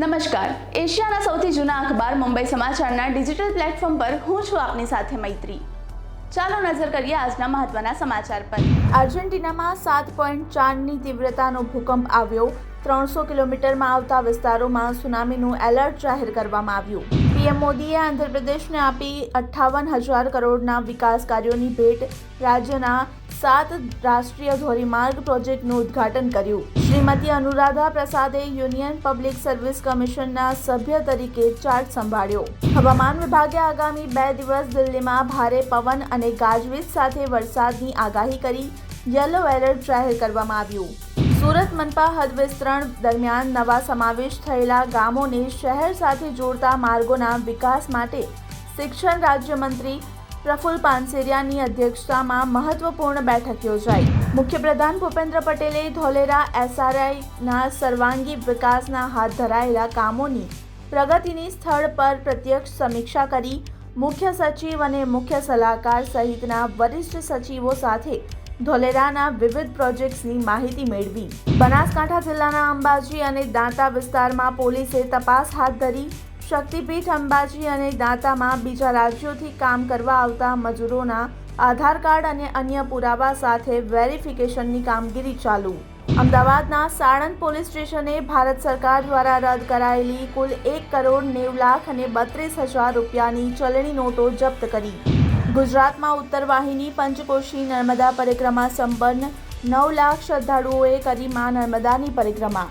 નમસ્કાર. એશિયાના સૌથી જૂના અખબાર મુંબઈ સમાચારના ડિજિટલ પ્લેટફોર્મ પર હું છું આપની સાથે મૈત્રી. ચાલો નજર કરીએ આજના મહત્વના સમાચાર પર. આર્જેન્ટિનામાં સાત પોઈન્ટ ચારની તીવ્રતાનો ભૂકંપ આવ્યો. ત્રણસો કિલોમીટરમાં આવતા વિસ્તારોમાં સુનામીનું એલર્ટ જાહેર કરવામાં આવ્યું. પીએમ મોદીએ આંધ્રપ્રદેશને આપી અઠ્ઠાવન હજાર કરોડના વિકાસ કાર્યોની ભેટ. રાજ્યના સાત રાષ્ટ્રીય ધોરીમાર્ગ પ્રોજેક્ટનું ઉદ્ઘાટન કર્યું. શ્રીમતી અનુરાધા પ્રસાદે યુનિયન પબ્લિક સર્વિસ કમિશનના સભ્ય તરીકે ચાર્જ સંભાળ્યો. હવામાન વિભાગે આગામી બે દિવસ દિલ્હીમાં ભારે પવન અને ગાજવીજ સાથે વરસાદની આગાહી કરી, યલો એલર્ટ જાહેર કરવામાં આવ્યું. સુરત મનપા હદ વિસ્તરણ દરમિયાન નવા સમાવેશ થયેલા ગામોને શહેર સાથે જોડતા માર્ગોના વિકાસ માટે શિક્ષણ રાજ્યમંત્રી પ્રફુલ પાનસેરિયાની અધ્યક્ષતામાં મહત્વપૂર્ણ બેઠક યોજાઈ. મુખ્યપ્રધાન ભૂપેન્દ્ર પટેલે ધોલેરા એસઆરઆઈના સર્વાંગી વિકાસના હાથ ધરાયેલા કામોની પ્રગતિની સ્થળ પર પ્રત્યક્ષ સમીક્ષા કરી મુખ્ય સચિવ અને મુખ્ય સલાહકાર સહિતના વરિષ્ઠ સચિવો સાથે ધોલેરાના વિવિધ પ્રોજેક્ટ્સની માહિતી મેળવી. બનાસકાંઠા જિલ્લાના અંબાજી અને દાંતા વિસ્તારમાં પોલીસે તપાસ હાથ ધરી શક્તિપીઠ અંબાજી અને દાંતામાં બીજા રાજ્યોથી કામ કરવા આવતા મજૂરોના આધાર કાર્ડ અને અન્ય પુરાવા સાથે વેરિફિકેશનની કામગીરી ચાલુ. અમદાવાદના સાણંદ પોલીસ સ્ટેશને ભારત સરકાર દ્વારા રદ કરાયેલી કુલ એક કરોડ નેવ લાખ અને બત્રીસ હજાર રૂપિયાની ચલણી નોટો જપ્ત કરી. ગુજરાતમાં ઉત્તર વાહિની પંચકોશી નર્મદા પરિક્રમા સંપન્ન. નવ લાખ શ્રદ્ધાળુઓએ કરી મા નર્મદાની પરિક્રમા.